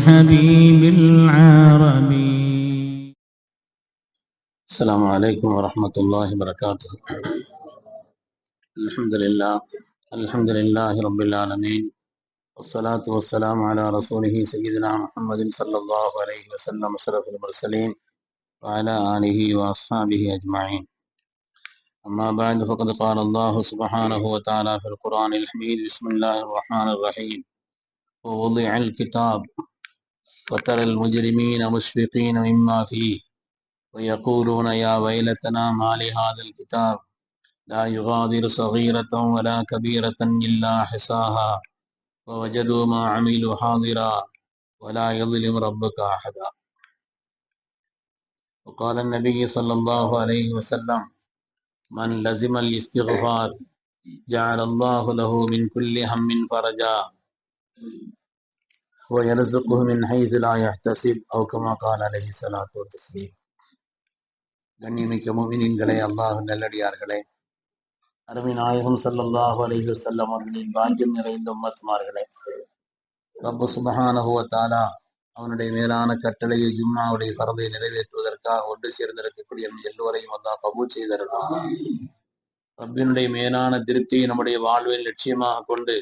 والحبيب العربي. السلام عليكم ورحمة الله وبركاته. الحمد لله الحمد لله رب العالمين. والصلاة والسلام على رسوله سيدنا محمد صلى الله عليه وسلم أشرف المرسلين وعلى آله وأصحابه أجمعين. أما بعد فقد قال الله سبحانه وتعالى في القرآن الحميد بسم الله الرحمن الرحيم. ووضع الكتاب وترى المجرمين مشفقين مما فيه ويقولون يا ويلتنا ما لهذا الكتاب؟ لا يغادر صغيرة ولا كبيرة إلا حصاها ووجدوا ما عملوا حاضرا ولا يظلم ربك أحدا. وقال النبي صلى الله عليه وسلم من لزم الاستغفار جعل الله له من كل هم فرجا. ويرزقه من حيث لا يحتسب أو كما قال عليه الصلاة والتسليم கண்ணியமிக்க முமினின்களே அல்லாஹ் நல்லடியார்களே அருமை நாயகம் ஸல்லல்லாஹு அலைஹி வஸல்லம் அவர்களின் பாக்கியம் நிறைந்த உம்மத்மார்களே ரப்பு சுபஹானஹு வ தஆலா அவனுடைய மேலான கட்டளையை ஜும்மாவுடைய பரதை நிறைவேற்றுவதற்காக ஒன்று சேர்ந்திருக்கக்கூடிய நம் எல்லோரையும் அல்லாஹ் கபூல் செய்திருக்கிறான் ரப்பினுடைய மேலான திருப்தியை நம்முடைய வாழ்வில் லட்சியமாக கொண்டு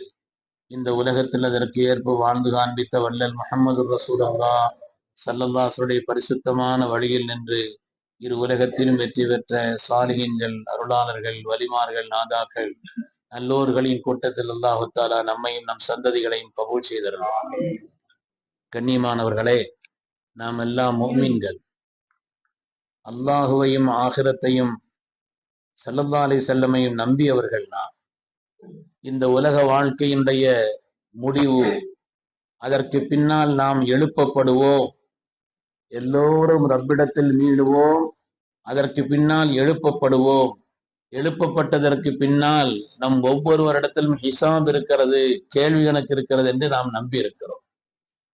இந்த உலகத்தில் அதற்கு ஏற்ப வாழ்ந்து காண்பித்த வல்லல் முகமது ரசூல் அல்லா சல்லல்லாசுடைய பரிசுத்தமான வழியில் நின்று இரு உலகத்திலும் வெற்றி பெற்ற சாலிகின்கள் அருளாளர்கள் வலிமார்கள் நாதாக்கள் நல்லோர்களின் கூட்டத்தில் அல்லாஹுத்தாலா நம்மையும் நம் சந்ததிகளையும் கபூல் செய்திருந்தார் கண்ணியமானவர்களே நாம் எல்லாம் மோமீன்கள் அல்லாஹுவையும் ஆகிரத்தையும் சல்லல்லா அலி செல்லமையும் நம்பியவர்கள் நாம். இந்த உலக வாழ்க்கையினுடைய முடிவு. அதற்கு பின்னால் நாம் எழுப்பப்படுவோம். எல்லோரும் ரப்பிடத்தில் மீளுவோம். அதற்கு பின்னால் எழுப்பப்படுவோம். எழுப்பப்பட்டதற்கு பின்னால் நம் ஒவ்வொருவரிடத்திலும் ஹிசாப் இருக்கிறது கேள்வி கணக்கு இருக்கிறது என்று நாம் நம்பி இருக்கிறோம்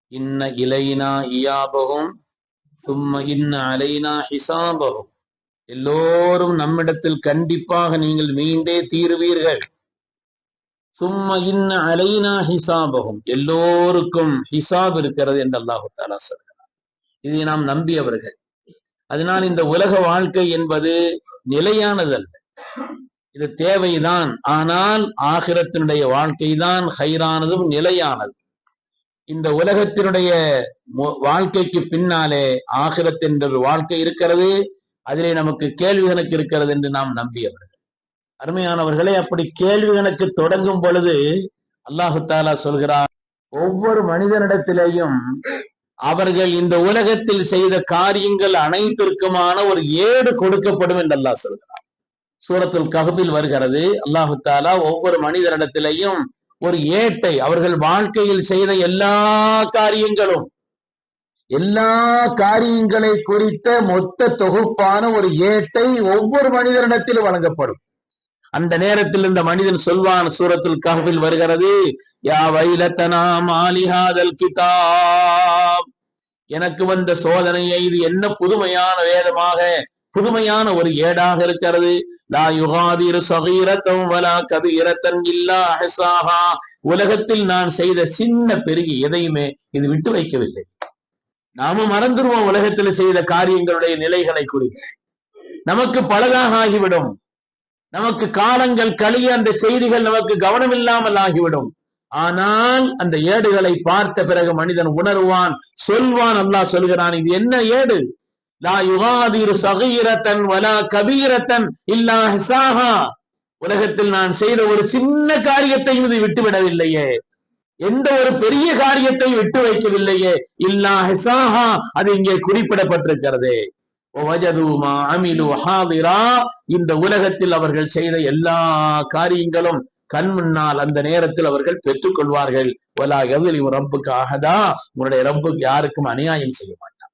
இன்ன இலையினா இயாபகும் சும்ம இன்ன அலைனா ஹிசாபகும். எல்லோரும் நம்மிடத்தில் கண்டிப்பாக நீங்கள் மீண்டே தீருவீர்கள். சும்ம இன்ன அலைனா ஹிசாபகம் எல்லோருக்கும் ஹிசாப் இருக்கிறது என்று அல்லாஹு தாலா சொல்கிறார் இதை நாம் நம்பியவர்கள். அதனால் இந்த உலக வாழ்க்கை என்பது நிலையானதல்ல. இது தேவைதான். ஆனால் ஆகிரத்தினுடைய வாழ்க்கை தான் ஹைரானதும் நிலையானது. இந்த உலகத்தினுடைய வாழ்க்கைக்கு பின்னாலே ஆகிரத் என்ற ஒரு வாழ்க்கை இருக்கிறது. அதிலே நமக்கு கேள்வி கணக்கு இருக்கிறது என்று நாம் நம்பியவர்கள். அருமையானவர்களே அப்படி கேள்வி கணக்கு தொடங்கும் பொழுது அல்லாஹு தாலா சொல்கிறார் ஒவ்வொரு மனிதனிடத்திலேயும் அவர்கள் இந்த உலகத்தில் செய்த காரியங்கள் அனைத்திற்குமான ஒரு ஏடு கொடுக்கப்படும் என்று அல்லாஹ் சொல்கிறார் சூரத்துல் கஹபில் வருகிறது அல்லாஹு தாலா ஒவ்வொரு மனிதனிடத்திலேயும் ஒரு ஏட்டை அவர்கள் வாழ்க்கையில் செய்த எல்லா காரியங்களும் எல்லா காரியங்களை குறித்த மொத்த தொகுப்பான ஒரு ஏட்டை ஒவ்வொரு மனிதனிடத்திலும் வழங்கப்படும். அந்த நேரத்தில் இந்த மனிதன் சொல்வான் சூரத்துல் கஹபில் வருகிறது யா வைலத்தனா மாலிஹாதல் கிதாப். எனக்கு வந்த சோதனையை இது என்ன புதுமையான வேதமாக புதுமையான ஒரு ஏடாக இருக்கிறது. லா யுகாதிரு சகீரத்தம் வலா கபீரத்தன் இல்லா அஹசாஹா. உலகத்தில் நான் செய்த சின்ன பெருகி எதையுமே இது விட்டு வைக்கவில்லை. நாம மறந்துருவோம் உலகத்தில் செய்த காரியங்களுடைய நிலைகளை குறித்து. நமக்கு பழகாக ஆகிவிடும் நமக்கு காலங்கள் கழிய அந்த செய்திகள் நமக்கு கவனம் இல்லாமல் ஆகிவிடும். ஆனால் அந்த ஏடுகளை பார்த்த பிறகு மனிதன் உணர்வான் சொல்வான் அல்லாஹ் சொல்கிறான். இது என்ன ஏடு? லா யுகாதிரு சகீரத்தன் வலா கபீரத்தன் இல்லா ஹிசாஹா. உலகத்தில் நான் செய்த ஒரு சின்ன காரியத்தையும் இது விட்டுவிடவில்லையே. எந்த ஒரு பெரிய காரியத்தை விட்டு வைக்கவில்லையே. இல்லா ஹிசாஹா. அது இங்கே குறிப்பிடப்பட்டிருக்கிறது. இந்த உலகத்தில் அவர்கள் செய்த எல்லா காரியங்களும் கண் முன்னால் அந்த நேரத்தில் அவர்கள் பெற்றுக் கொள்வார்கள் ஒலா எதிரி ரப்புக்கு தான் உன்னுடைய ரப்புக்கு யாருக்கும் அநியாயம் செய்ய மாட்டான்.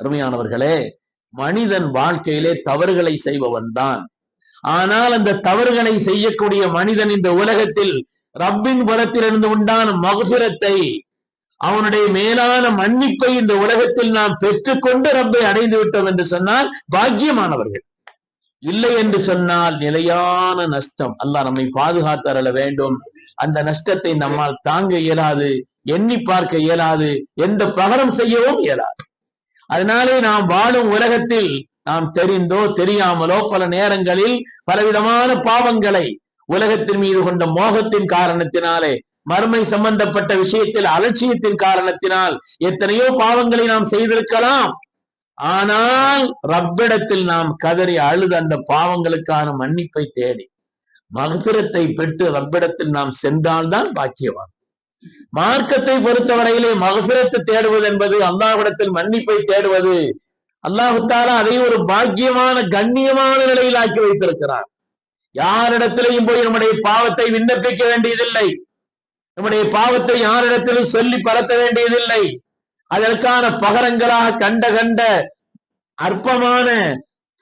அருமையானவர்களே மனிதன் வாழ்க்கையிலே தவறுகளை செய்பவன் தான். ஆனால் அந்த தவறுகளை செய்யக்கூடிய மனிதன் இந்த உலகத்தில் ரப்பின் புறத்திலிருந்து உண்டான மகுசுரத்தை அவனுடைய மேலான மன்னிப்பை இந்த உலகத்தில் நாம் பெற்றுக்கொண்டு ரப்பை அடைந்து விட்டோம் என்று சொன்னால் பாக்கியமானவர்கள். இல்லை என்று சொன்னால் நிலையான நஷ்டம். அல்லாஹ் நம்மை பாதுகாத்தரல வேண்டும். அந்த நஷ்டத்தை நம்மால் தாங்க இயலாது எண்ணி பார்க்க இயலாது எந்த பகரம் செய்யவும் இயலாது. அதனாலே நாம் வாழும் உலகத்தில் நாம் தெரிந்தோ தெரியாமலோ பல நேரங்களில் பலவிதமான பாவங்களை உலகத்தின் மீது கொண்ட மோகத்தின் காரணத்தினாலே மறுமை சம்பந்தப்பட்ட விஷயத்தில் அலட்சியத்தின் காரணத்தினால் எத்தனையோ பாவங்களை நாம் செய்திருக்கலாம். ஆனால் ரப்பிடத்தில் நாம் கதறி அழுது அந்த பாவங்களுக்கான மன்னிப்பை தேடி மகபிரத்தை பெற்று ரப்பிடத்தில் நாம் சென்றால்தான் பாக்கியவான். மார்க்கத்தை பொறுத்தவரையிலே மகபிரத்தை தேடுவது என்பது அல்லாஹ்விடத்தில் மன்னிப்பை தேடுவது அல்லாஹுத்தாலா அதை ஒரு பாக்கியமான கண்ணியமான நிலையில் ஆக்கி வைத்திருக்கிறார் யாரிடத்திலையும் போய் நம்முடைய பாவத்தை விண்ணப்பிக்க வேண்டியதில்லை. நம்முடைய பாவத்தை யாரிடத்திலும் சொல்லி பரத்த வேண்டியதில்லை. அதற்கான பகரங்களாக கண்ட கண்ட அற்பமான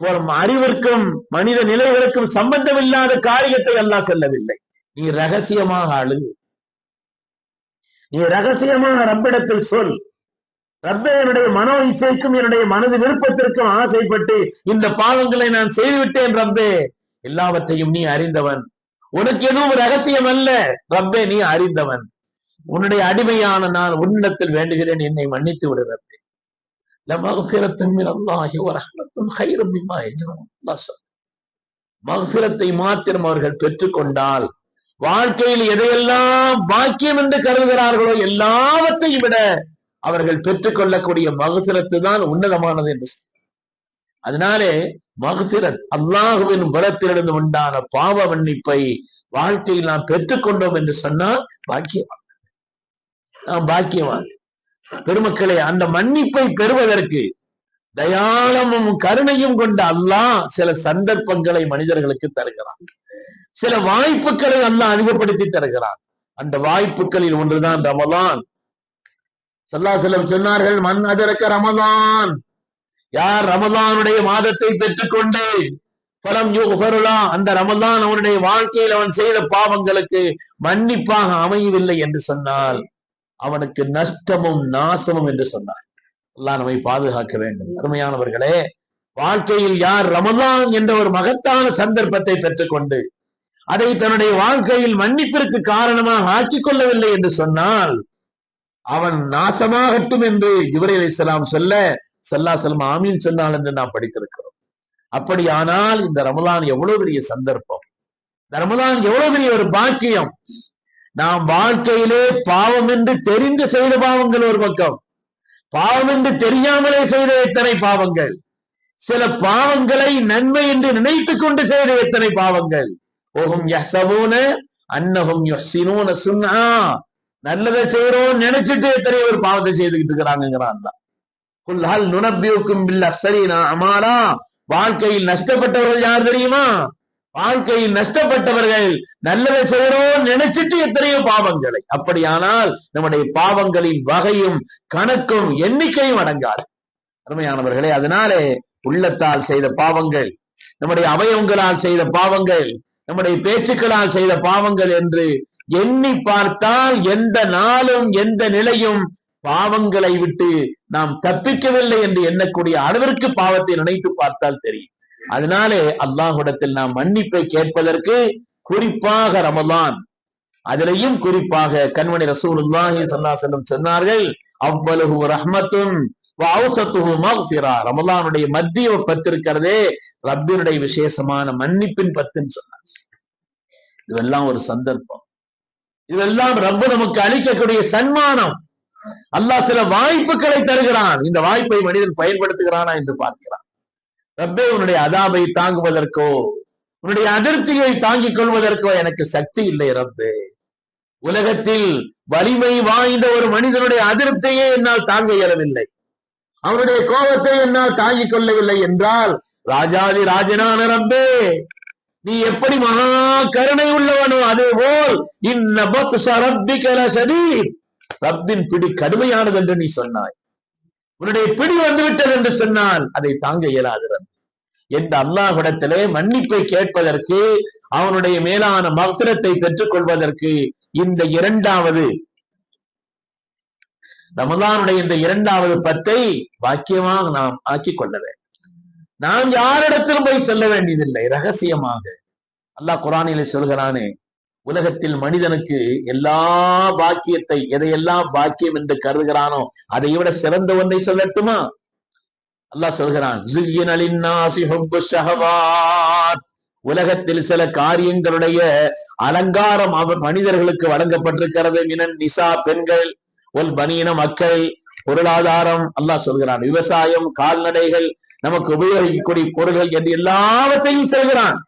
ஒரு அறிவிற்கும் மனித நிலைகளுக்கும் சம்பந்தமில்லாத காரியத்தை எல்லாம் செல்லவில்லை. நீ ரகசியமாக அழுது நீ ரகசியமாக ரப்பிடத்தில் சொல். ரப்ப என்னுடைய மனோ இச்சைக்கும் என்னுடைய மனது விருப்பத்திற்கும் ஆசைப்பட்டு இந்த பாவங்களை நான் செய்துவிட்டேன் ரப்பே. எல்லாவற்றையும் நீ அறிந்தவன். உனக்கு எதுவும் ரகசியம் அல்ல. ரப்பே நீ அறிந்தவன். உன்னுடைய அடிமையான நான் உன்னிடத்தில் வேண்டுகிறேன். என்னை மன்னித்து விடு ரப்பே. மகபிரத்தை மாத்திரம் அவர்கள் பெற்றுக்கொண்டால் வாழ்க்கையில் எதையெல்லாம் பாக்கியம் என்று கருதுகிறார்களோ எல்லாவற்றையும் விட அவர்கள் பெற்றுக்கொள்ளக்கூடிய மகசிரத்து தான் உன்னதமானது என்று அதனாலே மகுபிரத் அல்லாஹுவின் பலத்திலிருந்து உண்டான பாவ மன்னிப்பை வாழ்க்கையில் நாம் பெற்றுக்கொண்டோம் என்று சொன்னால் பாக்கியவான். நாம் பாக்கியவான். பெருமக்களே அந்த மன்னிப்பை பெறுவதற்கு தயாளமும் கருணையும் கொண்ட அல்லாஹ் சில சந்தர்ப்பங்களை மனிதர்களுக்கு தருகிறான். சில வாய்ப்புகளை அல்லாஹ் அதிகப்படுத்தி தருகிறான். அந்த வாய்ப்புகளில் ஒன்றுதான் ரமதான் சல்லா செல்லம் சொன்னார்கள் மண் அதற்கு ரமதான் யார் ரமதானுடைய மாதத்தை பெற்றுக்கொண்டு பலம் யுகருளா அந்த ரமதான் அவனுடைய வாழ்க்கையில் அவன் செய்த பாவங்களுக்கு மன்னிப்பாக அமையவில்லை என்று சொன்னால் அவனுக்கு நஷ்டமும் நாசமும் என்று சொன்னார். எல்லாம் நம்மை பாதுகாக்க வேண்டும். அருமையானவர்களே வாழ்க்கையில் யார் ரமதான் என்ற ஒரு மகத்தான சந்தர்ப்பத்தை பெற்றுக்கொண்டு அதை தன்னுடைய வாழ்க்கையில் மன்னிப்பிற்கு காரணமாக ஆக்கிக் கொள்ளவில்லை என்று சொன்னால் அவன் நாசமாகட்டும் என்று ஜிப்ரீல் இஸ்லாம் சொல்ல சல்லாசலம் ஆமீன் சொன்னால் என்று நாம் படித்திருக்கிறோம். அப்படியானால் இந்த ரமலான் எவ்வளவு பெரிய சந்தர்ப்பம்? இந்த ரமலான் எவ்வளவு பெரிய ஒரு பாக்கியம்? நாம் வாழ்க்கையிலே பாவம் என்று தெரிந்து செய்த பாவங்கள் ஒரு பக்கம். பாவம் என்று தெரியாமலே செய்த எத்தனை பாவங்கள்? சில பாவங்களை நன்மை என்று நினைத்துக் கொண்டு செய்த எத்தனை பாவங்கள்? ஓஹும் யசவோன அன்னஹும் யசினோன சுன்னா நல்லதை செய்யறோம் நினைச்சிட்டு எத்தனை ஒரு பாவத்தை செய்துகிட்டு இருக்கிறாங்கிறான் குல் ஹல் நுனப்பியுக்கும் பில் அஸ்ஸரீனா அமாலா வாழ்க்கையில் நஷ்டப்பட்டவர்கள் யார் தெரியுமா? வாழ்க்கையில் நஷ்டப்பட்டவர்கள் நல்லதை செய்யறோம் நினைச்சிட்டு எத்தனையோ பாவங்களை. அப்படியானால் நம்முடைய பாவங்களின் வகையும் கணக்கும் எண்ணிக்கையும் அடங்காது. அருமையானவர்களே அதனாலே உள்ளத்தால் செய்த பாவங்கள் நம்முடைய அவயவங்களால் செய்த பாவங்கள் நம்முடைய பேச்சுக்களால் செய்த பாவங்கள் என்று எண்ணி பார்த்தால் எந்த நாளும் எந்த நிலையும் பாவங்களை விட்டு நாம் தப்பிக்கவில்லை என்று எண்ணக்கூடிய அளவிற்கு பாவத்தை நினைத்து பார்த்தால் தெரியும். அதனாலே அல்லாஹுடத்தில் நாம் மன்னிப்பை கேட்பதற்கு குறிப்பாக ரமலான் அதிலையும் குறிப்பாக கண்மணி ரசூலுல்லாஹி சல்லா அலைஹி சொன்னார்கள் அவ்வளவு ரஹ்மத்தும் ரமலானுடைய மத்திய பத்து இருக்கிறதே ரப்பினுடைய விசேஷமான மன்னிப்பின் பத்துன்னு சொன்னார். இதுவெல்லாம் ஒரு சந்தர்ப்பம். இதுவெல்லாம் ரப்பு நமக்கு அளிக்கக்கூடிய சன்மானம். அல்லாஹ் சில வாய்ப்புகளை தருகிறான். இந்த வாய்ப்பை மனிதன் பயன்படுத்துகிறானா என்று பார்க்கிறான். ரப்பே உன்னுடைய அதாபை தாங்குவதற்கோ உன்னுடைய அதிருப்தியை தாங்கிக் கொள்வதற்கோ எனக்கு சக்தி இல்லை ரப்பே. உலகத்தில் வலிமை வாய்ந்த ஒரு மனிதனுடைய அதிருப்தியை என்னால் தாங்க இயலவில்லை. அவனுடைய கோபத்தை என்னால் தாங்கிக் கொள்ளவில்லை என்றால் ராஜாதி ராஜனான ரப்பே நீ எப்படி மகா கருணை உள்ளவனோ அதே போல் இன்ன சதீர் ரப்பின் பிடி கடுமையானது என்று நீ சொன்னாய். உன்னுடைய பிடி வந்துவிட்டது என்று சொன்னால் அதை தாங்க இயலாது என்று அல்லாஹிடத்திலே மன்னிப்பை கேட்பதற்கு அவனுடைய மேலான மகசரத்தை பெற்றுக் கொள்வதற்கு இந்த இரண்டாவது ரமதானுடைய இந்த இரண்டாவது பத்தை பாக்கியமாக நாம் ஆக்கிக் கொள்ள வேண்டும். நாம் யாரிடத்திலும் போய் சொல்ல வேண்டியதில்லை ரகசியமாக. அல்லாஹ் குரானிலே சொல்கிறானே உலகத்தில் மனிதனுக்கு எல்லா பாக்கியத்தை எதையெல்லாம் பாக்கியம் என்று கருதுகிறானோ அதை விட சிறந்த ஒன்றை சொல்லட்டுமா? அல்லாஹ் சொல்கிறான் உலகத்தில் சில காரியங்களுடைய அலங்காரம் அவர் மனிதர்களுக்கு வழங்கப்பட்டிருக்கிறது. மினன் நிசா பெண்கள் ஒரு பனியின மக்கள் பொருளாதாரம் அல்லாஹ் சொல்கிறான். விவசாயம் கால்நடைகள் நமக்கு உபயோகிக்கக்கூடிய பொருள்கள் என்று எல்லாவற்றையும் சொல்கிறான்.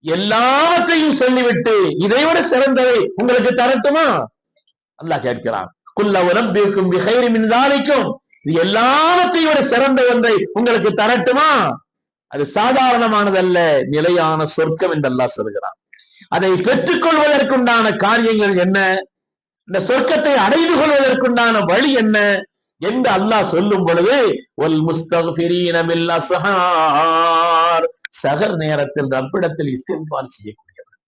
எல்லாவற்றையும் சொல்லிவிட்டு இதைவிட சிறந்ததை உங்களுக்கு தரட்டுமா? அல்லாஹ் கேட்கிறான். குல்ல உரம்பிற்கும் விகைரி மின்தாலிக்கும் இது எல்லாவற்றையும் விட சிறந்த ஒன்றை உங்களுக்கு தரட்டுமா? அது சாதாரணமானதல்ல நிலையான சொர்க்கம் என்று அல்லாஹ் சொல்கிறான். அதை பெற்றுக்கொள்வதற்குண்டான காரியங்கள் என்ன? இந்த சொர்க்கத்தை அடைந்து கொள்வதற்குண்டான வழி என்ன? என்று அல்லாஹ் சொல்லும் பொழுது ஒல் முஸ்தக்ஃபிரீன பில் சகர் நேரத்தில் ரப்பிடத்தில் இஸ்திஃபார் செய்யக்கூடியவர்.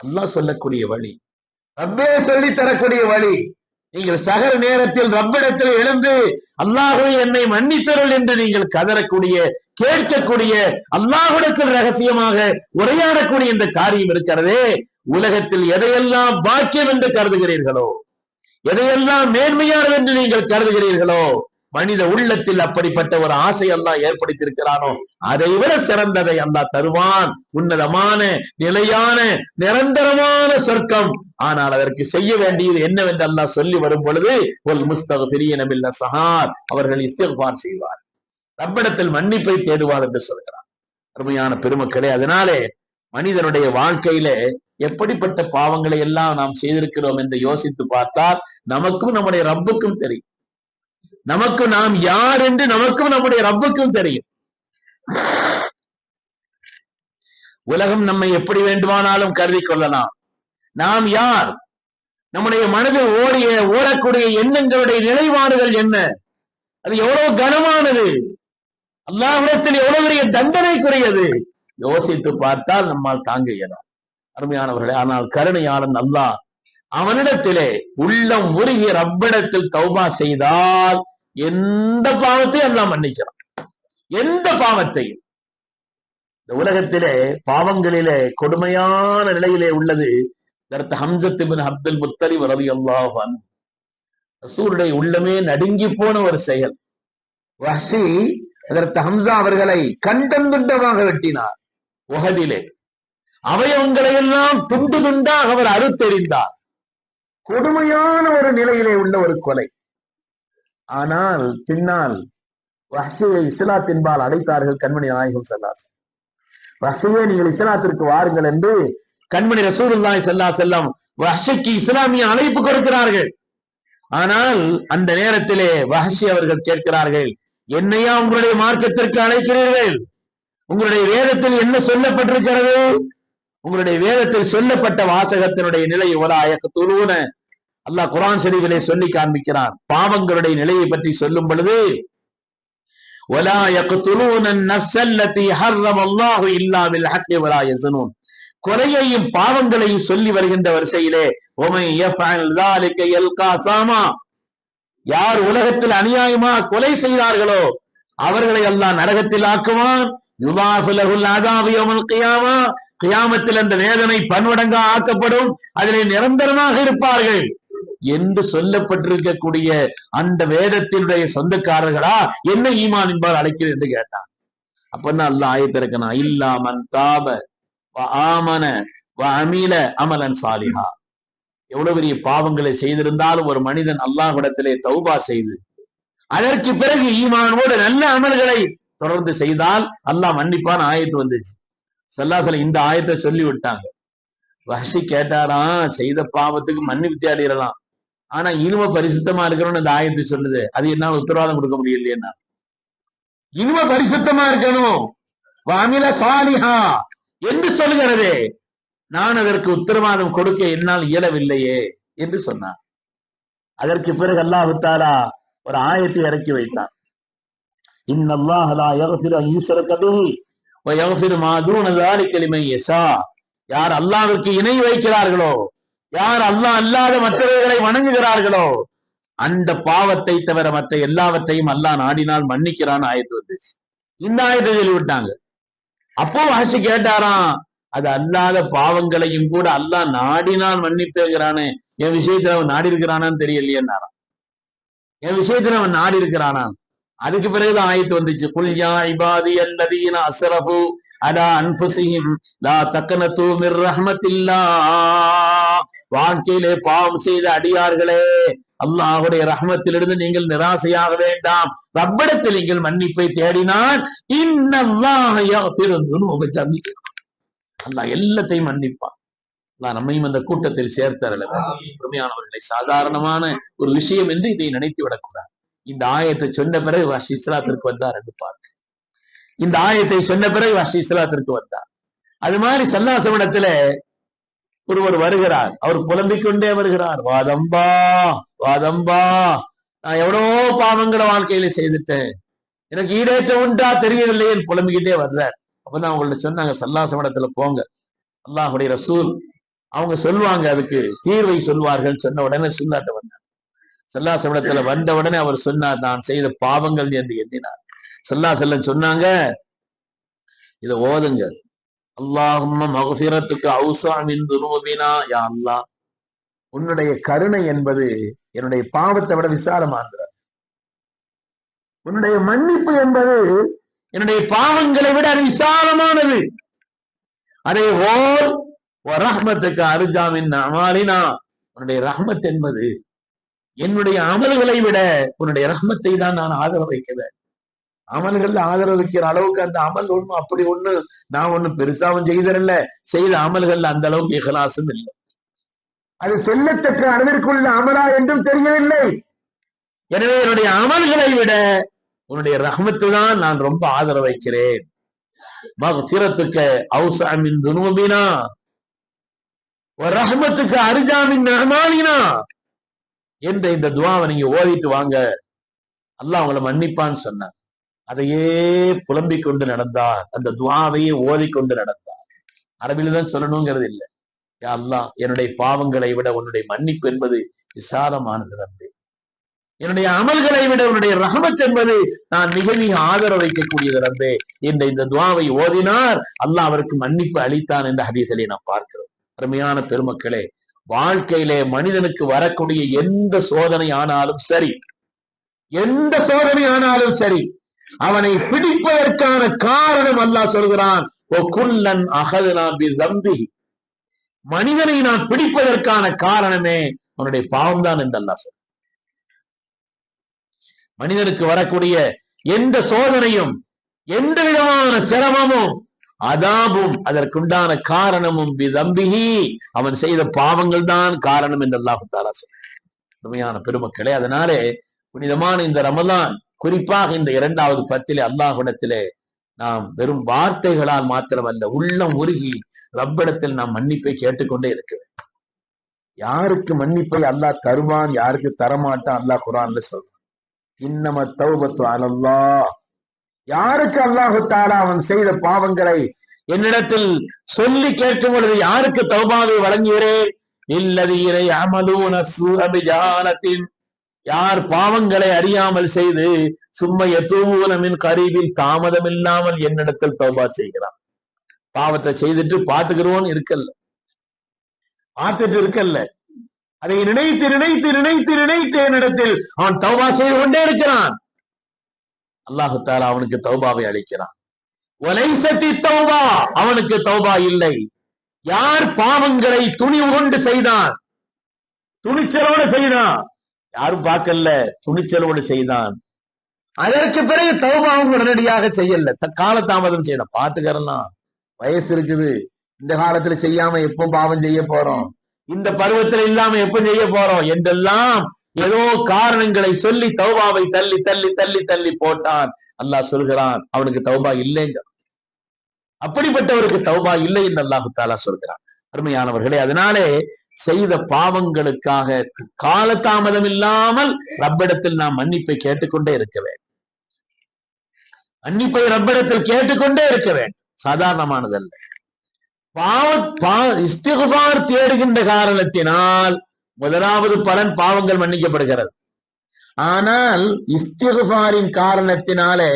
அல்லாஹ் சொல்லக்கூடிய வழி ரப்பே சொல்லி தரக்கூடிய வழி. நீங்கள் சகர் நேரத்தில் ரப்பிடத்தில் எழுந்து அல்லாஹுவை என்னை மன்னித்தருள் என்று நீங்கள் கதறக்கூடிய கேட்கக்கூடிய அல்லாஹுடத்தில் ரகசியமாக உரையாடக்கூடிய இந்த காரியம் இருக்கிறதே. உலகத்தில் எதையெல்லாம் பாக்கியம் என்று கருதுகிறீர்களோ எதையெல்லாம் மேன்மையானது என்று நீங்கள் கருதுகிறீர்களோ மனித உள்ளத்தில் அப்படிப்பட்ட ஒரு ஆசை எல்லாம் ஏற்படுத்தியிருக்கிறானோ அதை விட சிறந்ததை அல்லாஹ் தருவான். உன்னதமான நிலையான நிரந்தரமான சொர்க்கம். ஆனால் அதற்கு செய்ய வேண்டியது என்னவென்று அல்லாஹ் சொல்லி வரும் பொழுது ஒரு முஸ்தக பெரிய நபில்ல சஹார் அவர்கள் இஸ்திஃபார் செய்வார் ரப்பிடத்தில் மன்னிப்பை தேடுவார் என்று சொல்கிறார். அருமையான பெருமக்களே அதனாலே மனிதனுடைய வாழ்க்கையில எப்படிப்பட்ட பாவங்களை எல்லாம் நாம் செய்திருக்கிறோம் என்று யோசித்து பார்த்தால் நமக்கும் நம்முடைய ரப்புக்கும் தெரியும். நமக்கு நாம் யார் என்று நமக்கும் நம்முடைய ரப்புக்கும் தெரியும். உலகம் நம்மை எப்படி வேண்டுமானாலும் கருதி கொள்ளலாம். நாம் யார்? நம்முடைய மனதில் ஓடிய ஓடக்கூடிய எண்ணங்களுடைய நிலைப்பாடுகள் என்ன? அது எவ்வளவு கனமானது? அல்லாஹிடத்தில் எவ்வளவு பெரிய தண்டனைக்குரியது? யோசித்து பார்த்தால் நம்மால் தாங்க இயலும். அருமையானவர்களே ஆனால் கருணையாளன் அல்லாஹ் அவனிடத்திலே உள்ளம் உருகி ரப்பிடத்தில் தௌபா செய்தால் எந்த பாவத்தையும் அல்லாஹ் மன்னிக்கிறான் எந்த பாவத்தையும். இந்த உலகத்திலே பாவங்களிலே கொடுமையான நிலையிலே உள்ளது. கருத்து ஹம்சத் பின் அப்துல் முத்தலிப் ரவி அல்லாஹான் ரசூருடைய உள்ளமே நடுங்கி போன ஒரு செயல். வஹ்ஷி அதற்கு ஹம்சா அவர்களை கண்டம் துண்டமாக வெட்டினார். உகதிலே. அவயவங்களை எல்லாம் துண்டு துண்டாக அவர் அறுத்தெறிந்தார். கொடுமையான ஒரு நிலையிலே உள்ள ஒரு கொலை. ஆனால் பின்னால் வஹ்ஷியை இஸ்லாத்தின்பால் அழைத்தார்கள் கண்மணி நாயகம் செல்லாஸ். வஹ்ஷியே நீங்கள் இஸ்லாத்திற்கு வாருங்கள் என்று கண்மணி ரசூலுல்லாஹி செல்லா செல்லம் வஸல்லம் இஸ்லாமிய அழைப்பு கொடுக்கிறார்கள். ஆனால் அந்த நேரத்திலே வஹ்ஷி அவர்கள் கேட்கிறார்கள் என்னையா உங்களுடைய மார்க்கத்திற்கு அழைக்கிறீர்கள்? உங்களுடைய வேதத்தில் என்ன சொல்லப்பட்டிருக்கிறது? உங்களுடைய வேதத்தில் சொல்லப்பட்ட வாசகத்தினுடைய நிலை ஒலாயக்கு அல்லாஹ் குரான் செடிகளை சொல்லி காண்பிக்கிறார் பாவங்களுடைய நிலையை பற்றி சொல்லும் பொழுது குறையையும் பாவங்களையும் சொல்லி வருகின்ற வரிசையிலே யார் உலகத்தில் அநியாயமா கொலை செய்தார்களோ அவர்களை எல்லாம் நரகத்தில் ஆக்குவான். கியாமத்தில் அந்த வேதனை பன்மடங்கா ஆக்கப்படும். அதிலே நிரந்தரமாக இருப்பார்கள். என்று சொல்லப்பட்டிருக்கக்கூடிய அந்த வேதத்தினுடைய சொந்தக்காரர்களா என்ன ஈமான் என்பார் அழைக்கிறது என்று கேட்டான். அப்பதான் அல்ல ஆயத்திருக்கணும் இல்லாமன் தாப வ ஆமன வ அமீல அமலன் சாலிஹா. எவ்வளவு பெரிய பாவங்களை செய்திருந்தாலும் ஒரு மனிதன் அல்லாஹிடத்திலே தௌபா செய்து அதற்கு பிறகு ஈமானோடு நல்ல அமல்களை தொடர்ந்து செய்தால் அல்லாஹ் மன்னிப்பான ஆயத்து வந்துச்சு. சல்லாசல இந்த ஆயத்தை சொல்லி விட்டாங்க வஹஷி கேட்டாராம் செய்த பாவத்துக்கு மன்னிப்பு தேடிடலாம். ஆனா இனிம பரிசுத்தமா இருக்கணும்னு அந்த ஆயத்து சொல்லுது. அது என்னால உத்தரவாதம் கொடுக்க முடியலையா இனிம பரிசுத்தமா இருக்கணும். வாமில சாலிஹா. என்று சொல்லுகிறது. நான் அதற்கு உத்தரவாதம் கொடுக்க என்னால் இயலவில்லையே என்று சொன்னான் அதற்கு பிறகு அல்லாஹுத்தாரா ஒரு ஆயத்தை இறக்கி வைத்தார் யார் அல்லாவிற்கு இணை வைக்கிறார்களோ யார் அல்லாஹ் அல்லாத மற்றவர்களை வணங்குகிறார்களோ அந்த பாவத்தை தவிர மற்ற எல்லாவற்றையும் அல்லாஹ் நாடினால் மன்னிக்கிறான் ஆயத்து வந்துச்சு இந்த ஆயத்தை சொல்லி விட்டாங்க அப்போ வாசி கேட்டாராம் அது அல்லாத பாவங்களையும் கூட அல்லாஹ் நாடினால் மன்னிப்பேங்கிறானே என் விஷயத்துல அவன் நாடி இருக்கிறானான்னு தெரியலையேன்னாராம். என் விஷயத்துல அவன் நாடி இருக்கிறானா அதுக்கு பிறகுதான் ஆயத்து வந்துச்சு. குல்யா இபாதி அல்லதீன அசரபு அலா அன்ஃபுஸிஹிம் லா தக்கனது மிர் ரஹ்மத்தில்லாஹ் வாழ்க்கையிலே பாவம் செய்த அடியார்களே அல்லாஹ்வுடைய ரஹ்மத்திலிருந்து நீங்கள் நிராசையாக வேண்டாம். ரப்பிடத்தில் நீங்கள் மன்னிப்பை தேடினால் ஜமீஆ அல்லாஹ் எல்லாத்தையும் மன்னிப்பான். நம்மையும் அந்த கூட்டத்தில் சேர்த்தார்கள் உண்மையானவர்களை சாதாரணமான ஒரு விஷயம் என்று இதை நினைத்து விடக்கூடாது. இந்த ஆயத்தை சொன்ன பிறகு வாஷி இஸ்லாத்திற்கு வந்தார் என்று பார்க்க. இந்த ஆயத்தை சொன்ன பிறகு வாஷி இஸ்லாத்திற்கு வந்தார். அது மாதிரி சல்லாசமிடத்துல ஒருவர் வருகிறார். அவர் புலம்பிக் கொண்டே வருகிறார். வாதம்பா வாதம்பா நான் எவ்வளவோ பாவங்களை வாழ்க்கையில செய்துட்டேன். எனக்கு ஈடேற்ற உண்டா தெரியவில்லையே புலம்பிக்கிட்டே வர்றார். அப்பதான் அவங்கள்ட்ட சொன்னாங்க சல்லாசமிடத்துல போங்க. அல்லாஹுடைய ரசூல் அவங்க சொல்லுவாங்க அதுக்கு தீர்வை சொல்வார்கள் சொன்ன உடனே சுல்லாட்ட வந்தார். சல்லாசமிடத்துல வந்த உடனே அவர் சொன்னார் நான் செய்த பாவங்கள் என்று எண்ணினார். சல்லா செல்லம் சொன்னாங்க இதை ஓதுங்க. அல்லாஹும்ம மகசிரத்துக்கு அவுசாமின் துனூபினா யா அல்லாஹ். உன்னுடைய கருணை என்பது என்னுடைய பாவத்தை விட விசாலமாகிறார் உன்னுடைய மன்னிப்பு என்பது என்னுடைய பாவங்களை விட அது விசாலமானது. அதே ஓர் ரஹ்மத்துக்கு அருஜாமின் அமாலினா. உன்னுடைய ரஹ்மத் என்பது என்னுடைய அமல்களை விட உன்னுடைய ரஹ்மத்தை தான் நான் ஆதரவு வைக்கிறேன் அமல்கள் ஆதரவு வைக்கிற அளவுக்கு அந்த அமல் ஒண்ணு அப்படி ஒண்ணு நான் ஒண்ணு பெருசாவும் செய்தரல்ல செய்த அமல்கள் அந்த அளவுக்கு இகலாசும் இல்லை. அது செல்லத்தக்க அளவிற்குள்ள அமலா என்றும் தெரியவில்லை. எனவே என்னுடைய அமல்களை விட உன்னுடைய ரஹ்மத்து தான் நான் ரொம்ப ஆதரவு வைக்கிறேன். மகபிரத்துக்கு அவுசாமின் துனூபினா ரஹ்மத்துக்கு அரிஜாமின் அமாலினா என்ற இந்த துவாவை நீங்க ஓதிட்டு வாங்க. அல்லாஹ் அவங்கள மன்னிப்பான்னு சொன்னார் அதையே புலம்பிக் கொண்டு நடந்தார். அந்த துவாவையே ஓதிக்கொண்டு நடந்தார். அரபில தான் சொல்லணுங்கிறது இல்லை. யா அல்லாஹ் என்னுடைய பாவங்களை விட உன்னுடைய மன்னிப்பு என்பது விசாலமானது ரப்பே என்னுடைய அமல்களை விட உன்னுடைய ரகமத் என்பது நான் மிக மிக ஆதரவு வைக்கக்கூடியது ரப்பே என்ற இந்த துவாவை ஓதினார். அல்லாஹ் அவருக்கு மன்னிப்பு அளித்தான் என்ற ஹதீசலை நாம் பார்க்கிறோம். அருமையான பெருமக்களே வாழ்க்கையிலே மனிதனுக்கு வரக்கூடிய எந்த சோதனை ஆனாலும் சரி எந்த சோதனை ஆனாலும் சரி அவனை பிடிப்பதற்கான காரணம் அல்லாஹ் சொல்கிறான். குல்லன் மனிதனை நான் பிடிப்பதற்கான காரணமே அவனுடைய பாவம் தான் என்று அல்லாஹ் சொல் மனிதனுக்கு வரக்கூடிய எந்த சோதனையும் எந்த விதமான சிரமமும் அதாபும் அதற்குண்டான காரணமும் விதம்பிகி அவன் செய்த பாவங்கள் தான் காரணம் என்று அல்லாஹு தாரா சொல்றான். உண்மையான பெருமக்களே அதனாலே புனிதமான இந்த ரமலான் குறிப்பாக இந்த இரண்டாவது பத்திலே அல்லாஹ்விடத்திலே நாம் வெறும் வார்த்தைகளால் மாத்திரமல்ல உள்ளம் உருகி ரப்பிடத்தில் நாம் மன்னிப்பை கேட்டுக்கொண்டே இருக்கிறோம். யாருக்கு மன்னிப்பை அல்லாஹ் தருவான் யாருக்கு தரமாட்டான் அல்லாஹ் குரான்ல சொல்றான். இன்னம தௌபத்து அலல்லாஹ். யாருக்கு அல்லாஹு தாரா அவன் செய்த பாவங்களை என்னிடத்தில் சொல்லி கேட்கும் பொழுது யாருக்கு தௌபாவை வழங்குகிறேன்? இல்லதீரை அமலூன சூரபிஜானத்தின் யார் பாவங்களை அறியாமல் செய்து சும்மா தூவூலமின் கருவில் தாமதம் இல்லாமல் என்னிடத்தில் தௌபா செய்கிறான். பாவத்தை செய்துட்டு பாத்துக்கிறோன்னு இருக்கல்ல. பார்த்துட்டு இருக்கல்ல. அதை நினைத்து நினைத்து நினைத்து நினைத்து என்னிடத்தில் அவன் தௌபா செய்து கொண்டே இருக்கிறான். அல்லாஹு தாலா அவனுக்கு தௌபாவை அளிக்கிறான். ஒலைசத்தி தௌபா அவனுக்கு தௌபா இல்லை. யார் பாவங்களை துணிவு கொண்டு செய்தான்? துணிச்சலோடு செய்தான். யாரும் பார்க்கல துணிச்சலோடு செய்தான். அதற்கு பிறகு தௌபாவும் உடனடியாக செய்யல. கால தாமதம் செய்யலாம் பாத்துக்கிறலாம் வயசு இருக்குது. இந்த காலத்துல செய்யாம எப்போ பாவம் செய்ய போறோம்? இந்த பருவத்துல இல்லாம எப்ப செய்ய போறோம்? என்றெல்லாம் ஏதோ காரணங்களை சொல்லி தௌபாவை தள்ளி தள்ளி தள்ளி தள்ளி போட்டான். அல்லாஹ் சொல்கிறான் அவனுக்கு தௌபா இல்லைங்க. அப்படிப்பட்டவருக்கு தௌபா இல்லை என்று அல்லாஹு தாலா சொல்கிறான். அருமையானவர்களே அதனாலே செய்த பாவங்களுக்காக காலதாமதம் இல்லாமல் ரப்பிடத்தில் நாம் மன்னிப்பை கேட்டுக்கொண்டே இருக்க வேண்டும். மன்னிப்பை ரப்பிடத்தில் கேட்டுக்கொண்டே இருக்க வேண்டும். சாதாரணமானதல்ல. பாவ பா இஸ்திகுபார் தேடுகின்ற காரணத்தினால் முதலாவது பலன் பாவங்கள் மன்னிக்கப்படுகிறது. ஆனால் இஸ்திகுபாரின் காரணத்தினாலே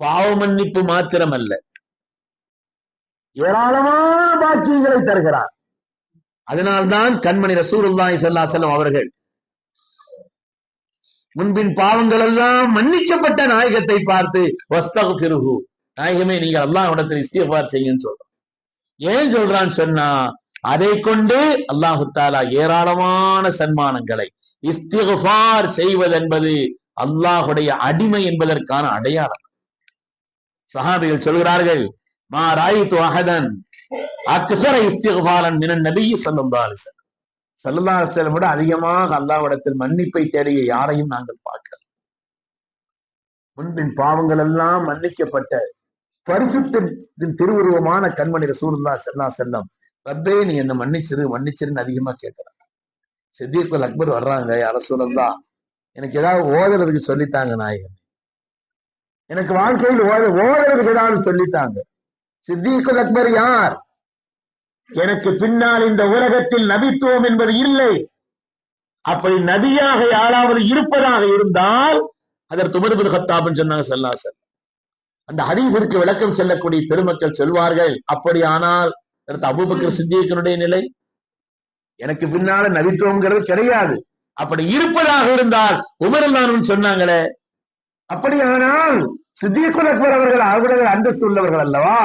பாவ மன்னிப்பு மாத்திரமல்ல. ஏராளமான பாக்கியங்களை தருகிறார். அதனால்தான் கண்மணி ரசூலுல்லாஹி செல்லா செல்லம் அவர்கள் முன்பின் பாவங்கள் எல்லாம் மன்னிக்கப்பட்ட நாயகத்தை பார்த்து வஸ்தகுபிருஹு நாயகமே நீங்க அல்லாஹ் இடத்தில் இஸ்திஃபார் செய்யுன்னு சொல்றோம் ஏன் சொல்றான்னு சொன்னா அதை கொண்டு அல்லாஹு தாலா ஏராளமான சன்மானங்களை இஸ்திஃபார் செய்வதென்பது அல்லாஹுடைய அடிமை என்பதற்கான அடையாளம். சஹாபிகள் சொல்கிறார்கள் மா ராயித்து அஹதன் அக்ஸர இஸ்திஃபாரன் மினன் நபி அலைஹி வஸல்லம் விட அதிகமாக அல்லாஹ்விடத்தில் மன்னிப்பை தேடிய யாரையும் நாங்கள் பார்க்கிறோம் முன்பின் பாவங்கள் எல்லாம் மன்னிக்கப்பட்ட பரிசுத்தின் திருவுருவமான கண்மணி ரசூலுல்லாஹி ஸல்லல்லாஹு அலைஹி வஸல்லம். ரப்பே நீ என்ன மன்னிச்சிரு மன்னிச்சிருன்னு அதிகமா கேட்கிறாங்க சித்திகுல் அக்பர் வர்றாங்க யார சொல்லலாம் எனக்கு ஏதாவது ஓதுறதுக்கு சொல்லித்தாங்க நாயகன். எனக்கு வாழ்க்கையில் ஓத ஓதுறதுக்கு ஏதாவது சொல்லித்தாங்க. சித்திகுல் அக்பர் யார்? எனக்கு பின்னால் இந்த உலகத்தில் நபித்துவம் என்பது இல்லை. அப்படி நபியாக யாராவது இருப்பதாக இருந்தால் அதற்கு உமர்பின் ஹத்தாப்னு சொன்னாங்க செல்லாசர் அந்த ஹதீஸிற்கு விளக்கம் செல்லக்கூடிய பெருமக்கள் சொல்வார்கள் அப்படியானால் அதற்கு அபுபக்கர் சித்தியக்கனுடைய நிலை? எனக்கு பின்னால நபித்துவம்ங்கிறது கிடையாது. அப்படி இருப்பதாக இருந்தால் உமரல்லானு சொன்னாங்களே. அப்படியானால் சித்தியக்குல் அக்பர் அவர்கள் அவர்கள் அந்தஸ்து உள்ளவர்கள் அல்லவா?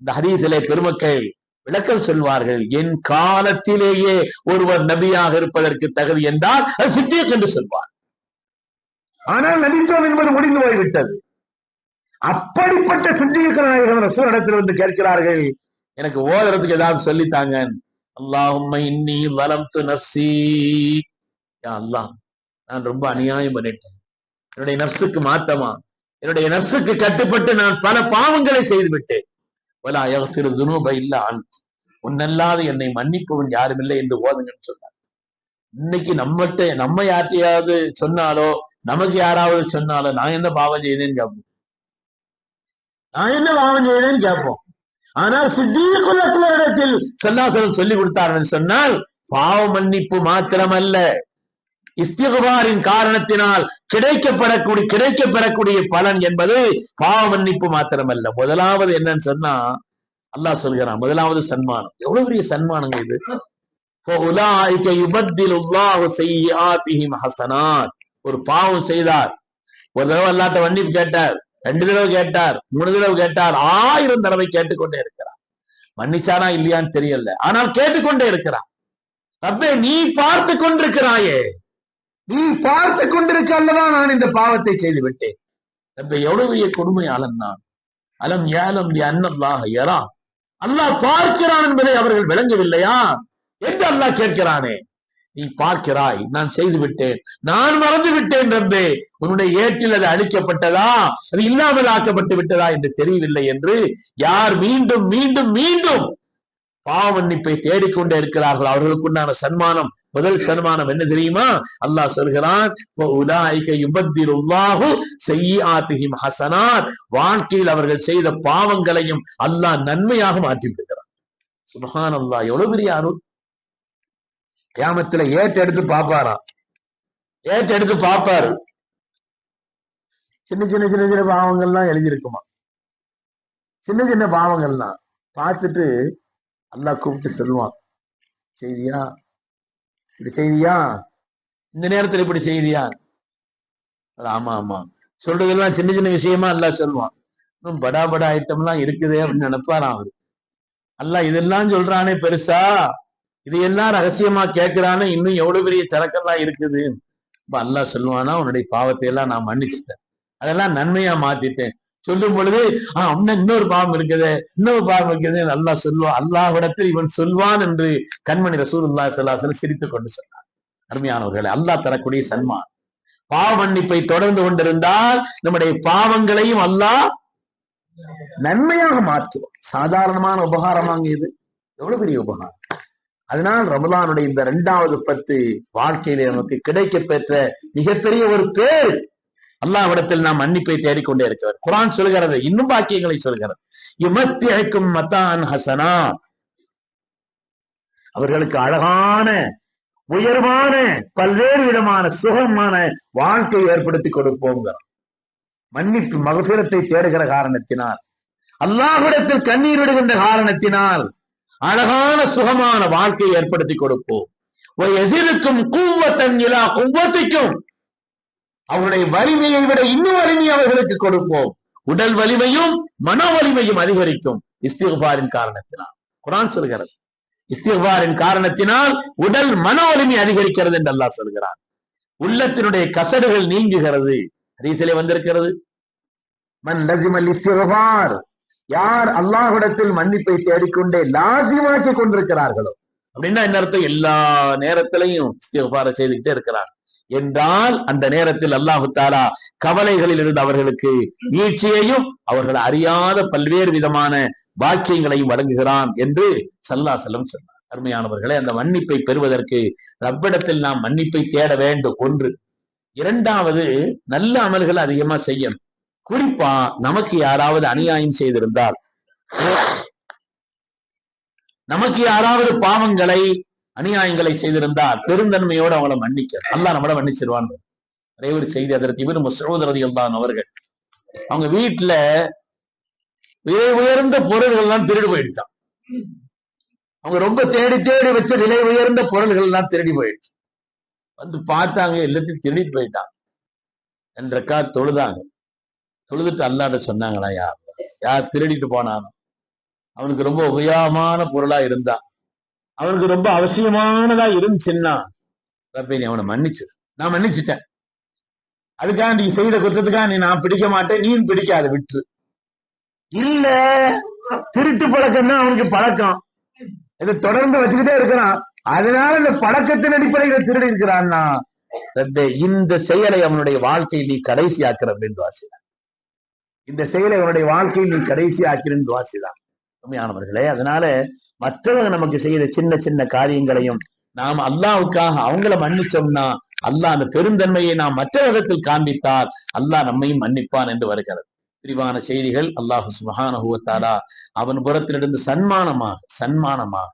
இந்த ஹதீஸிலே பெருமக்கள் விளக்கம் சொல்வார்கள் என் காலத்திலேயே ஒருவர் நபியாக இருப்பதற்கு தகுதி என்றால் அது சித்தியக் என்று சொல்வார். ஆனால் நபித்துவம் என்பது முடிந்து போய்விட்டது. அப்படிப்பட்ட சித்தியக்க நாயகன் ரசூல் இடத்தில் வந்து கேட்கிறார்கள் எனக்கு ஓதுறதுக்கு ஏதாவது சொல்லித்தாங்க. அல்லாஹும்ம இன்னி வலம்து நஃப்ஸி. அல்லாஹ் நான் ரொம்ப அநியாயம் பண்ணிட்டேன். என்னுடைய நர்ஸுக்கு மாத்தமா? என்னுடைய நர்ஸுக்கு கட்டுப்பட்டு நான் பல பாவங்களை செய்து விட்டேன் வலா யக்ஃபிரு துனூப இல்ல அன்த். உன்னல்லாத என்னை மன்னிப்பவன் யாரும் இல்லை என்று ஓதுங்கன்னு சொன்னார். இன்னைக்கு நம்மகிட்ட நம்ம யார்ட்டையாவது சொன்னாலோ நமக்கு யாராவது சொன்னாலோ நான் என்ன பாவம் செய்தேன்னு கேட்போம். நான் என்ன பாவம் செய்தேன்னு கேட்போம். ஆனால் சித்தியக்குல் அக்பரிடத்தில் சொல்லி கொடுத்தார்கள் சொன்னால் பாவ மன்னிப்பு மாத்திரமல்ல. இஸ்திகுபாரின் காரணத்தினால் கிடைக்கப்படக்கூடிய கிடைக்கப்பெறக்கூடிய பலன் என்பது பாவ மன்னிப்பு மாத்திரமல்ல. முதலாவது என்னன்னு சொன்னா அல்லாஹ் சொல்கிறான் முதலாவது சன்மானம். எவ்வளவு பெரிய சன்மானங்க இது? ஹசனார் ஒரு பாவம் செய்தார். ஒரு தடவை அல்லாட்ட வண்டிப்பு கேட்டார் ரெண்டு தடவை கேட்டார் மூணு தடவை கேட்டார் ஆயிரம் தடவை கேட்டுக்கொண்டே இருக்கிறார். மன்னிச்சாரா இல்லையான்னு தெரியல. ஆனால் கேட்டுக்கொண்டே இருக்கிறான் ரப்பே நீ பார்த்து கொண்டிருக்கிறாயே நீ பார்த்து கொண்டிருக்க அல்லவா நான் இந்த பாவத்தை செய்து விட்டேன் ரப்பே எவ்வளவு பெரிய கொடுமையாளன் நான். அலம் ஏலம் அன்னல்லாக யரா. அல்லாஹ் பார்க்கிறான் என்பதை அவர்கள் விளங்கவில்லையா? என்று அல்லாஹ் கேட்கிறானே. நீ பார்க்கிறாய் நான் செய்து விட்டேன் நான் மறந்து விட்டேன் ரப்பே உன்னுடைய ஏட்டில் அது அழிக்கப்பட்டதா? அது இல்லாமல் ஆக்கப்பட்டு விட்டதா என்று தெரியவில்லை என்று யார் மீண்டும் மீண்டும் மீண்டும் பாவ மன்னிப்பை தேடிக்கொண்டே இருக்கிறார்கள் அவர்களுக்குண்டான சன்மானம் முதல் சன்மானம் என்ன தெரியுமா? அல்லாஹ் சொல்கிறான் "வஉலாயிக வாழ்க்கையில் அவர்கள் செய்த பாவங்களையும் அல்லாஹ் நன்மையாக மாற்றி விடுகிறான் சுபஹான் அல்லாஹ் எவ்வளவு பெரிய அருள். கியாமத்துல ஏட்டு எடுத்து பாப்பாராம் ஏட்டு எடுத்து பாப்பாரு சின்ன சின்ன சின்ன சின்ன பாவங்கள்லாம் எழுதியிருக்குமா சின்ன சின்ன பாவங்கள்லாம் பார்த்துட்டு அல்லாஹ் கூப்பிட்டு சொல்லுவான். சரியா இப்படி செய்தியா? இந்த நேரத்துல இப்படி செய்தியா? ஆமா ஆமா. சொல்றதெல்லாம் சின்ன சின்ன விஷயமா அல்லாஹ் சொல்லுவான். இன்னும் படா படா ஐட்டம்லாம் இருக்குதே அப்படின்னு நினைப்பாராம் அவரு. அல்லாஹ் இதெல்லாம் சொல்றானே பெருசா? இதையெல்லாம் ரகசியமா கேட்கிறானே? இன்னும் எவ்வளவு பெரிய சரக்கெல்லாம் இருக்குது? இப்ப அல்லாஹ் சொல்லுவானா? உன்னுடைய பாவத்தை எல்லாம் நான் மன்னிச்சுட்டேன். அதெல்லாம் நன்மையா மாத்திட்டேன். சொல்லும் பொழுது ஆஹ் இன்னொரு பாவம் இருக்குது. இன்னொரு பாவம் இருக்குது. அல்லா சொல்லுவான் அல்லாஹ்விடத்தில் இவன் சொல்வான் என்று கண்மணி ரசூல்லா சல்லாசன் சிரித்துக் கொண்டு சொன்னார். அருமையானவர்களே அல்லாஹ் தரக்கூடிய சன்மான். பாவ மன்னிப்பை தொடர்ந்து கொண்டிருந்தால் நம்முடைய பாவங்களையும் அல்லாஹ் நன்மையாக மாற்றுவோம் சாதாரணமான உபகாரமாங்க இது எவ்வளவு பெரிய உபகாரம்? அதனால் ரமலானுடைய இந்த இரண்டாவது பத்து வாழ்க்கையில நமக்கு கிடைக்க பெற்ற மிகப்பெரிய ஒரு பேர் அல்லாஹ்விடத்தில் நாம் மன்னிப்பை தேடிக்கொண்டே இருக்கிறார் குரான் சொல்கிறது இன்னும் பாக்கியங்களை சொல்கிறது. இமத்தியக்கும் மத்தான் ஹசனா. அவர்களுக்கு அழகான உயர்வான பல்வேறு விதமான சுகமான வாழ்க்கை ஏற்படுத்தி கொடுப்போங்க மன்னிப்பு மகபிரத்தை தேடுகிற காரணத்தினால். அல்லாஹ்விடத்தில் கண்ணீர் விடுகின்ற காரணத்தினால் அழகான சுகமான வாழ்க்கையை ஏற்படுத்தி கொடுப்போம். எசிருக்கும் கூவத்தன் இலா குவத்திக்கும் அவருடைய வலிமையை விட இன்னும் வலிமையை அவர்களுக்கு கொடுப்போம். உடல் வலிமையும் மன வலிமையும் அதிகரிக்கும். இஸ்திகுபாரின் காரணத்தினால். குரான் சொல்கிறது. இஸ்திகுபாரின் காரணத்தினால் உடல் மன வலிமை அதிகரிக்கிறது என்று அல்லாஹ் சொல்கிறான். உள்ளத்தினுடைய கசடுகள் நீங்குகிறது. ஹதீஸிலே வந்திருக்கிறது. மன் லசிமல் இஸ்திகுபார் யார் அல்லாஹ்விடத்தில் மன்னிப்பை தேடிக்கொண்டே லாசிமாக்கி கொண்டிருக்கிறார்களோ? அப்படின்னா என்ன அர்த்தம்? எல்லா நேரத்திலையும் இஸ்திக்பார செய்துக்கிட்டே இருக்கிறார் என்றால் அந்த நேரத்தில் அல்லாஹு தாலா கவலைகளில் இருந்து அவர்களுக்கு வீழ்ச்சியையும் அவர்கள் அறியாத பல்வேறு விதமான பாக்கியங்களையும் வழங்குகிறான் என்று சல்லா செல்லம் சொன்னார். அருமையானவர்களே அந்த மன்னிப்பை பெறுவதற்கு ரப்பிடத்தில் நாம் மன்னிப்பை தேட வேண்டும். ஒன்று. இரண்டாவது நல்ல அமல்கள் அதிகமா செய்யணும். குறிப்பா நமக்கு யாராவது அநியாயம் செய்திருந்தால் நமக்கு யாராவது பாவங்களை அநியாயங்களை செய்திருந்தா பெருந்தன்மையோடு அவங்கள மன்னிக்க. அல்லா நம்மள மன்னிச்சிருவான். நிறைய ஒரு செய்தி அதற்கு இவர் முசோதரதி தான் அவர்கள். அவங்க வீட்டுல விலை உயர்ந்த பொருள்கள் எல்லாம் திருடி போயிடுச்சான் அவங்க ரொம்ப தேடி தேடி வச்ச விலை உயர்ந்த பொருள்கள் எல்லாம் திருடி போயிடுச்சு. வந்து பார்த்தாங்க எல்லாத்தையும் திருடிட்டு போயிட்டான் என்றக்கா தொழுதாங்க. தொழுதுட்டு அல்லாட்ட சொன்னாங்களா யார்? யார் திருடிட்டு போனானோ? அவனுக்கு ரொம்ப உபயோகமான பொருளா இருந்தா அவனுக்கு ரொம்ப அவசியமானதா இருந்துச்சுன்னா ரப்பே நீ அவனை மன்னிச்சு. நான் மன்னிச்சுட்டேன். அதுக்காக நீ செய்த குற்றத்துக்காக நீ நான் பிடிக்க மாட்டேன். நீயும் பிடிக்காத விட்டுரு இல்ல. திருட்டு பழக்கம் தான் அவனுக்கு பழக்கம். இதை தொடர்ந்து வச்சுக்கிட்டே இருக்கிறான். அதனால இந்த பழக்கத்தின் அடிப்படையில திருடி இருக்கிறான்னா? இந்த செயலை அவனுடைய வாழ்க்கையை நீ கடைசி ஆக்கிற அப்படின்னு வாசிதான் இந்த செயலை அவனுடைய வாழ்க்கையை நீ கடைசி ஆக்கிறன்னு வாசிதான் உண்மையானவர்களே அதனால மற்றவங்க நமக்கு செய்த சின்ன சின்ன காரியங்களையும் நாம் அல்லாவுக்காக அவங்கள மன்னிச்சோம்னா அல்லாஹ் அந்த பெருந்தன்மையை நாம் மற்றவரிடத்தில் காண்பித்தால் அல்லாஹ் நம்மையும் மன்னிப்பான் என்று வருகிறது. விரிவான செய்திகள் அல்லாஹு சுபஹானஹுவத்தாலா அவன் புறத்திலிருந்து சன்மானமாக சன்மானமாக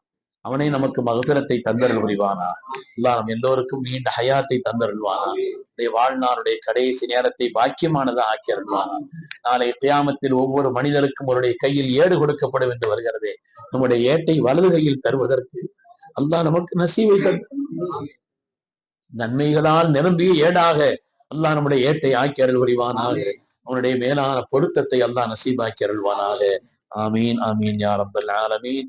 அவனை நமக்கு மகபிரத்தை தந்தருள் புரிவானா இல்லா நம் எல்லோருக்கும் நீண்ட ஹயாத்தை தந்தருள்வானா? வாழ்நாளுடைய கடைசி நேரத்தை பாக்கியமானதா ஆக்கி அருள்வானா நாளை கியாமத்தில் ஒவ்வொரு மனிதருக்கும் அவருடைய கையில் ஏடு கொடுக்கப்படும் என்று வருகிறதே. நம்முடைய ஏட்டை வலது கையில் தருவதற்கு அல்லாஹ் நமக்கு நசீவை நன்மைகளால் நிரம்பிய ஏடாக அல்லா நம்முடைய ஏட்டை ஆக்கி அருள் புரிவானாக அவனுடைய மேலான பொருத்தத்தை அல்லாஹ் நசீபாக்கி அருள்வானாக ஆமீன் ஆமீன் யார் அப்துல் ஆலமீன்.